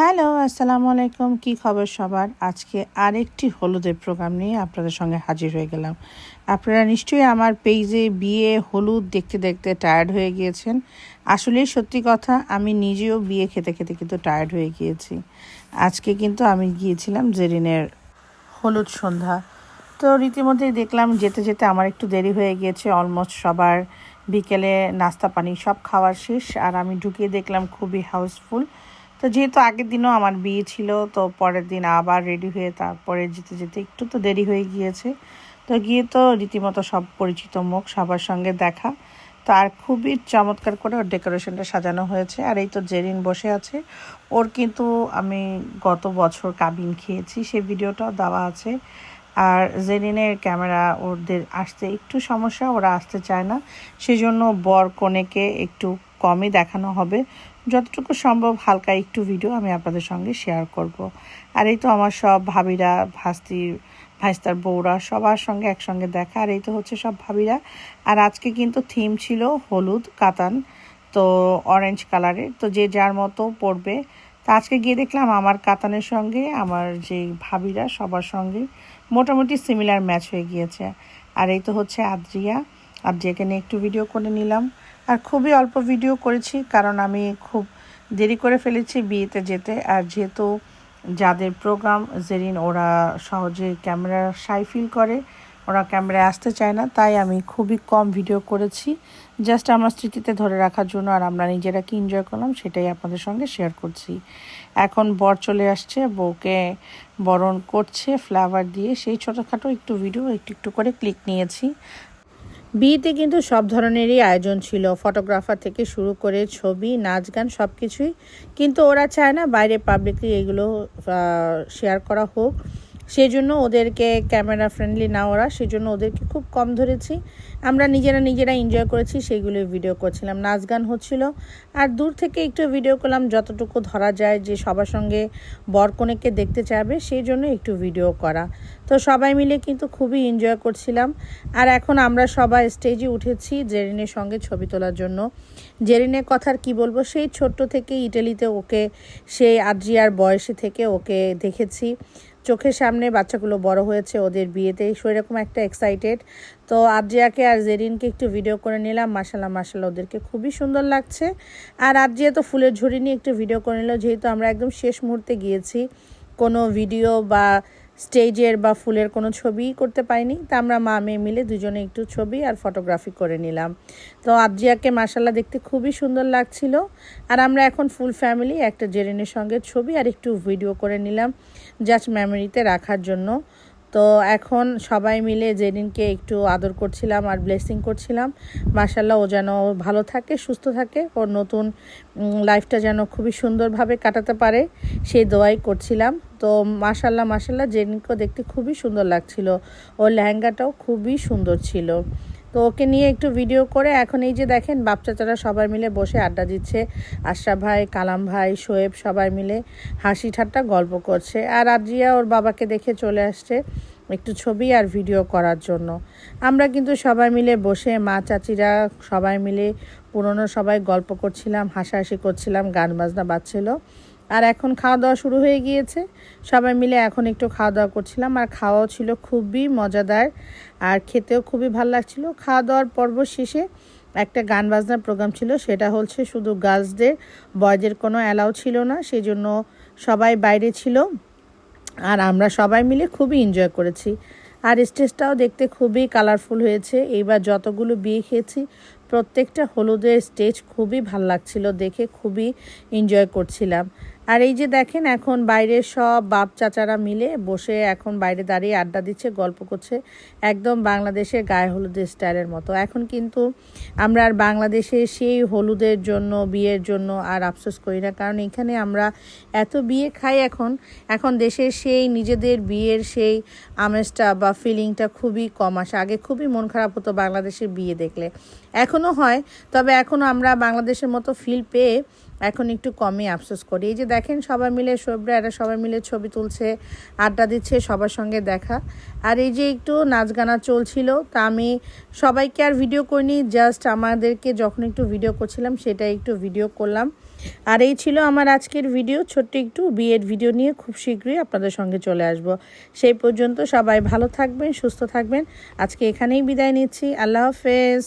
Hello, আসসালামু আলাইকুম। কি খবর সবার? আজকে আরেকটি হলুদের প্রোগ্রাম নিয়ে আপনাদের সঙ্গে হাজির হয়ে গেলাম। আপনারা নিশ্চয়ই আমার পেজে বিয়ে হলুদ দেখতে দেখতে টায়ার্ড হয়ে গিয়েছেন। আসলে সত্যি কথা, আমি নিজেও বিয়ে খেতে খেতে কিন্তু টায়ার্ড হয়ে গিয়েছি। আজকে কিন্তু আমি গিয়েছিলাম জেরিনের হলুদ সন্ধ্যা। তো রীতিমধ্যেই দেখলাম যেতে যেতে আমার একটু দেরি হয়ে গিয়েছে অলমোস্ট সবার বিকেলে নাস্তা পানি সব খাওয়ার শেষ। আর আমি ঢুকিয়ে দেখলাম খুবই হাউসফুল তো যেহেতু আগের দিনও আমার বিয়ে ছিল, তো পরের দিন আবার রেডি হয়ে তারপরে যেতে যেতে একটু তো দেরি হয়ে গিয়েছে। তো গিয়ে তো রীতিমতো সব পরিচিত মুখ, সবার সঙ্গে দেখা। তো আর খুবই চমৎকার করে ওর ডেকোরেশনটা সাজানো হয়েছে। আর এই তো জেরিন বসে আছে। ওর কিন্তু আমি গত বছর কাবিন খেয়েছি, সেই ভিডিওটাও দেওয়া আছে। আর জেরিনের ক্যামেরা ওদের আসতে একটু সমস্যা, ওরা আসতে চায় না। সেজন্য বর কনেকে একটু কমই দেখানো হবে। যতটুকু সম্ভব হালকা একটু ভিডিও আমি আপনাদের সঙ্গে শেয়ার করব। আর এই তো আমার সব ভাবিরা ভাস্তির ভাইস্তার বউরা সবার সঙ্গে একসঙ্গে দেখা, আর এই তো হচ্ছে সব ভাবিরা। আর আজকে কিন্তু থিম ছিল হলুদ কাতান, তো অরেঞ্জ কালারের তো যে যার মতো পড়বে। তা আজকে গিয়ে দেখলাম আমার কাতানের সঙ্গে, আমার যে ভাবিরা সবার সঙ্গে মোটামুটি সিমিলার ম্যাচ হয়ে গিয়েছে। আর এই তো হচ্ছে আদ্রিয়া। আদ্রিয়াকে নিয়ে একটু ভিডিও করে নিলাম। আর খুবই অল্প ভিডিও করেছি, কারণ আমি খুব দেরি করে ফেলেছি বিয়েতে যেতে। আর যেহেতু যাদের প্রোগ্রাম জেরিন ওরা সহজে ক্যামেরা সাই ফিল করে, ওরা ক্যামেরায় আসতে চায় না, তাই আমি খুবই কম ভিডিও করেছি। জাস্ট আমার স্মৃতিতে ধরে রাখার জন্য আর আমরা নিজেরা কি এনজয় করলাম, সেটাই আপনাদের সঙ্গে শেয়ার করছি। এখন বর চলে আসছে, বউকে বরণ করছে ফ্লাওয়ার দিয়ে। সেই ছোটোখাটো একটু ভিডিও একটু একটু করে ক্লিক নিয়েছি। বিয়েতে কিন্তু সব ধরনেরই আয়োজন ছিল। ফটোগ্রাফার থেকে শুরু করে ছবি, নাচ গান সব কিছুই কিন্তু ওরা চায় না বাইরে পাবলিকলি এগুলো শেয়ার করা হোক। সেই জন্য ওদেরকে ক্যামেরা ফ্রেন্ডলি না ওরা সেই জন্য ওদেরকে খুব কম ধরেছি। আমরা নিজেরা নিজেরা এনজয় করেছি সেইগুলো ভিডিও করছিলাম। নাচ গান হচ্ছিল। আর দূর থেকে একটু ভিডিও করলাম, যতটুকু ধরা যায় যে সবার সঙ্গে বরকনেকে দেখতে চাইবে সেই জন্য একটু ভিডিও করা। তো সবাই মিলে কিন্তু খুবই এনজয় করছিলাম। আর এখন আমরা সবাই স্টেজে উঠেছি জেরিনের সঙ্গে ছবি তোলার জন্য। জেরিনের কথার কি বলব, সেই ছোট্ট থেকে ইটালিতে ওকে, সেই আদ্রিয়ার বয়সে থেকে ওকে দেখেছি। চোখের সামনে বাচ্চাগুলো বড় হয়েছে, ওদের বিয়েতে। সেরকম একটা এক্সাইটেড তো আদ্রিয়াকে আর জেরিনকে একটু ভিডিও করে নিলাম। মাসাল্লাহ মাসাল্লাহ ওদেরকে খুবই সুন্দর লাগছে। আর আদ্রিয়া তো ফুলের ঝুড়ি নিয়ে একটু ভিডিও করে নিল। যেহেতু আমরা একদম শেষ মুহূর্তে গিয়েছি, কোনো ভিডিও বা স্টেজের বা ফুলের কোনো ছবিই করতে পাইনি তা আমরা মা, মেয়ে মিলে দুজনে একটু ছবি আর ফটোগ্রাফি করে নিলাম। তো আবজিয়াকে মাসাল্লাহ দেখতে খুবই সুন্দর লাগছিল। আর আমরা এখন ফুল ফ্যামিলি, একটা জেরিনের সঙ্গে ছবি আর একটু ভিডিও করে নিলাম জাস্ট মেমোরিতে রাখার জন্য। তো এখন সবাই মিলে জেরিনকে একটু আদর করছিলাম আর ব্লেসিং করছিলাম। মাসাল্লাহ ও যেন ভালো থাকে, সুস্থ থাকে। ওর নতুন লাইফটা যেন খুবই সুন্দরভাবে কাটাতে পারে, সেই দোয়াই করছিলাম। তো মাসাল্লাহ মাসাল্লাহ জেরিনকেও দেখতে খুবই সুন্দর লাগছিল। ওর লেহেঙ্গাটাও খুবই সুন্দর ছিল। তো ওকে নিয়ে একটু ভিডিও করে এখন এই যে দেখেন বাপ চাচারা সবাই মিলে বসে আড্ডা দিচ্ছে। আশরাফ ভাই, কালাম ভাই শোয়েব সবাই মিলে হাসি ঠাট্টা গল্প করছে। আর আদ্রিয়া, ওর বাবাকে দেখে চলে আসছে একটু ছবি আর ভিডিও করার জন্য। আমরা কিন্তু সবাই মিলে বসে, মা চাচিরা সবাই মিলে, পুরনো সবাই গল্প করছিলাম, হাসাহাসি করছিলাম, গান বাজনা বাজছিল। আর এখন খাওয়া দাওয়া শুরু হয়ে গিয়েছে। সবাই মিলে এখন একটু খাওয়া দাওয়া করছিলাম। আর খাওয়াও ছিল খুবই মজাদার আর খেতেও খুবই ভালো লাগছিল। খাওয়া দাওয়ার পর্ব শেষে একটা গান বাজনার প্রোগ্রাম ছিল। সেটা হচ্ছে শুধু গার্লসদের বয়দের কোনো অ্যালাউ ছিল না। সেই জন্য সবাই বাইরে ছিল আর আমরা সবাই মিলে খুবই এনজয় করেছি। আর স্টেজটাও দেখতে খুবই কালারফুল হয়েছে। এইবার যতগুলো বিয়ে খেয়েছি, প্রত্যেকটা হলুদের স্টেজ খুবই ভালো লাগছিল। দেখে খুবই এনজয় করছিলাম। আর এই যে দেখেন, এখন বাইরের সব বাপ চাচারা মিলে বসে এখন বাইরে দাঁড়িয়ে আড্ডা দিচ্ছে, গল্প করছে, একদম বাংলাদেশের গায়ে হলুদের স্টাইলের মতো। এখন কিন্তু আমরা আর বাংলাদেশে সেই হলুদের জন্য, বিয়ের জন্য আর আফসোস করি না। কারণ এখানে আমরা এত বিয়ে খাই এখন এখন দেশের সেই নিজেদের বিয়ের সেই আমেজটা বা ফিলিংটা খুবই কম আসে। আগে খুবই মন খারাপ হতো বাংলাদেশের বিয়ে দেখলে। এখনও হয়, তবে এখনও আমরা বাংলাদেশের মতো ফিল পেয়ে এখন একটু কমই আফসোস করি। এই যে দেখেন সবাই মিলে সবরা এরা সবাই মিলে ছবি তুলছে, আড্ডা দিচ্ছে, সবার সঙ্গে দেখা। আর এই যে একটু নাচ গানা চলছিল, তা আমি সবাইকে আর ভিডিও করিনি জাস্ট আমাদেরকে যখন একটু ভিডিও করছিলাম সেটা একটু ভিডিও করলাম। আর এই ছিল আমার আজকের ভিডিও ছোট্ট একটু বিয়ের ভিডিও নিয়ে খুব শীঘ্রই আপনাদের সঙ্গে চলে আসব। সেই পর্যন্ত সবাই ভালো থাকবেন, সুস্থ থাকবেন। আজকে এখানেই বিদায় নিচ্ছি, আল্লাহ হাফেজ।